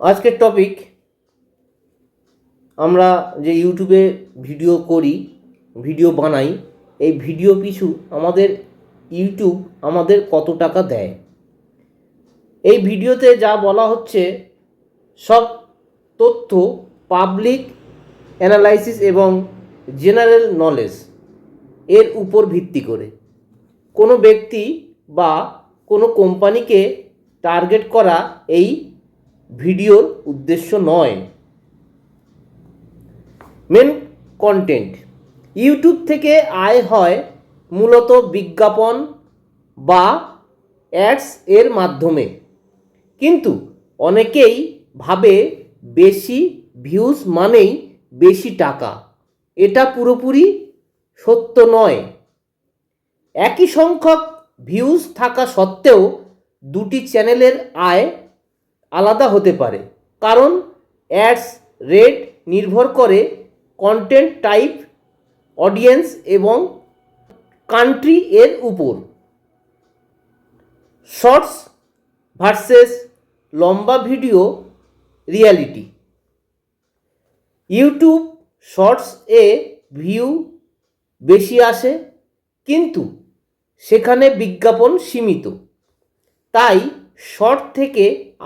আজকের টপিক আমরা যে ইউটিউবে ভিডিও করি ভিডিও বানাই, এই ভিডিও পিছু আমাদের ইউটিউব আমাদের কত টাকা দেয়? এই ভিডিওতে যা বলা হচ্ছে, সব তথ্য পাবলিক অ্যানালাইসিস এবং জেনারেল নলেজ এর উপর ভিত্তি করে। কোনো ব্যক্তি বা কোনো কোম্পানিকে টার্গেট করা এই ভিডিওর উদ্দেশ্য নয়। মেন কন্টেন্ট ইউটিউব থেকে আয় হয় মূলত বিজ্ঞাপন বা অ্যাডস এর মাধ্যমে। কিন্তু অনেকেই ভাবে বেশি ভিউজ মানেই বেশি টাকা। এটা পুরোপুরি সত্য নয়। একই সংখ্যক ভিউজ থাকা সত্ত্বেও দুটি চ্যানেলের আয় আলাদা হতে পারে। কারণ অ্যাডস রেট নির্ভর করে কন্টেন্ট টাইপ, অডিয়েন্স এবং কান্ট্রি এর উপর। শর্টস ভার্সেস লম্বা ভিডিও রিয়ালিটি। ইউটিউব শর্টস এ ভিউ বেশি আসে, কিন্তু সেখানে বিজ্ঞাপন সীমিত। তাই শর্ট থেকে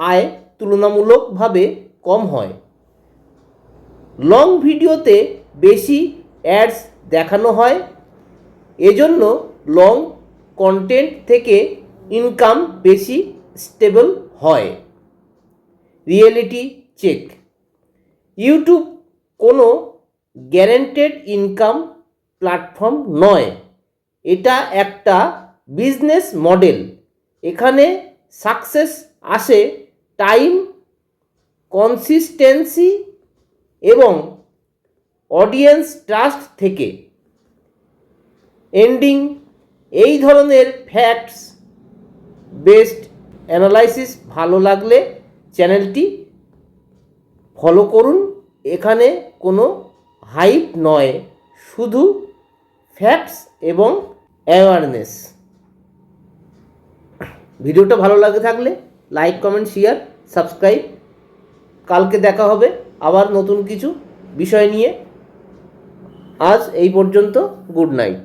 আয় তুলনামূলকভাবে কম হয়। লং ভিডিওতে বেশি অ্যাডস দেখানো হয়। এজন্য লং কন্টেন্ট থেকে ইনকাম বেশি স্টেবল হয়। Reality check. ইউটিউব কোনো গ্যারেন্টেড ইনকাম প্ল্যাটফর্ম নয়। এটা একটা বিজনেস মডেল। এখানে সাকসেস আসে টাইম, কনসিস্টেন্সি এবং অডিয়েন্স ট্রাস্ট থেকে। এন্ডিং, এই ধরনের ফ্যাক্টস বেস্ট অ্যানালাইসিস ভালো লাগলে চ্যানেলটি ফলো করুন। এখানে কোনো হাইপ নয়, শুধু ফ্যাক্টস এবং অ্যাওয়ারনেস। ভিডিওটা ভালো লাগে থাকলে লাইক, কমেন্ট শেয়ার সাবস্ক্রাইব কালকে দেখা হবে আবার নতুন কিছু বিষয় নিয়ে। আজ এই পর্যন্ত গুড নাইট